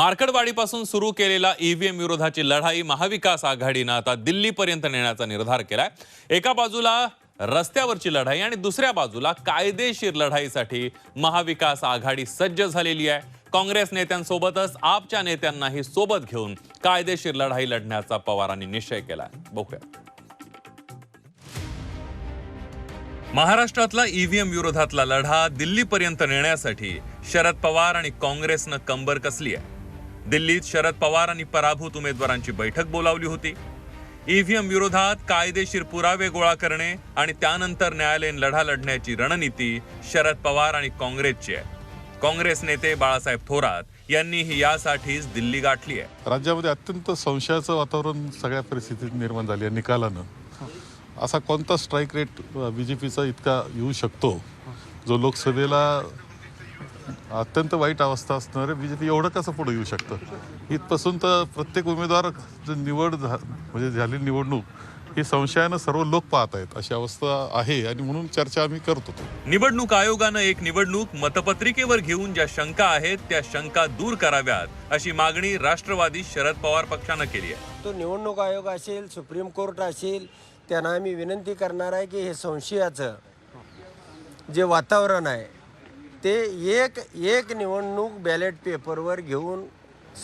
मार्कडवाडीपासून सुरू केलेला ईव्हीएम विरोधाची लढाई महाविकास आघाडीनं आता दिल्लीपर्यंत नेण्याचा निर्धार केलाय. एका बाजूला रस्त्यावरची लढाई आणि दुसऱ्या बाजूला कायदेशीर लढाईसाठी महाविकास आघाडी सज्ज झालेली आहे. काँग्रेस नेत्यांसोबतच आपच्या नेत्यांनाही सोबत घेऊन कायदेशीर लढाई लढण्याचा पवारांनी निश्चय केलाय. बघूया. महाराष्ट्रातला ईव्हीएम विरोधातला लढा दिल्लीपर्यंत नेण्यासाठी शरद पवार आणि काँग्रेसनं कंबर कसली आहे? दिल्लीत शरद पवार आणि पराभूत उमेदवारांची बैठक बोलावली होती. ईव्हीएम विरोधात कायदेशीर पुरावे गोळा करणे आणि त्यानंतर न्यायालयीन लढा लढण्याची रणनीती शरद पवार आणि काँग्रेसची आहे. काँग्रेस नेते बाळासाहेब थोरात यांनीही यासाठीच दिल्ली गाठली आहे. राज्यामध्ये अत्यंत संशयाचं वातावरण सगळ्या परिस्थितीत निर्माण झाली आहे निकालानं. असा कोणता स्ट्राईक रेट बी जे पीचा इतका येऊ शकतो? जो लोकसभेला अत्यंत वाईट अवस्था असणारे बी जे पी एवढं कसं पुढे येऊ शकतं? इथपासून तर प्रत्येक उमेदवार जे निवड झा म्हणजे झालेली निवडणूक ही संशयानं सर्व लोक पाहत आहेत. अशी अवस्था आहे आणि म्हणून चर्चा आम्ही करत होतो. निवडणूक आयोगानं एक निवडणूक मतपत्रिकेवर घेऊन ज्या शंका आहेत त्या शंका दूर कराव्यात अशी मागणी राष्ट्रवादी शरद पवार पक्षानं केली आहे. तो निवडणूक आयोग असेल सुप्रीम कोर्ट असेल त्यांना आम्ही विनंती करणार आहे की हे संशयाचं जे वातावरण आहे ते एक एक निवडणूक बॅलेट पेपरवर घेऊन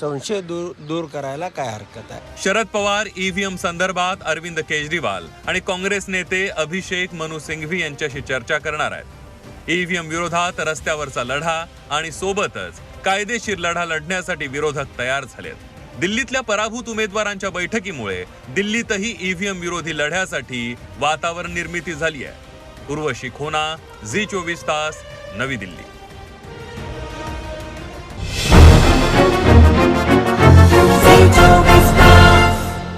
संशय दूर दूर करायला काय हरकत आहे? शरद पवार ईव्हीएम संदर्भात अरविंद केजरीवाल आणि काँग्रेस नेते अभिषेक मनु सिंघवी यांच्याशी चर्चा करणार आहेत. ईव्हीएम विरोधात रस्त्यावरचा लढा आणि सोबतच कायदेशीर लढा लढण्यासाठी विरोधक तयार झालेत. दिल्लीतल्या पराभूत उमेदवारांच्या बैठकीमुळे दिल्लीतही ईव्हीएम विरोधी लढ्यासाठी वातावरण निर्मिती झाली आहे. उर्वशी खोना झी चोवीस तास नवी दिल्ली.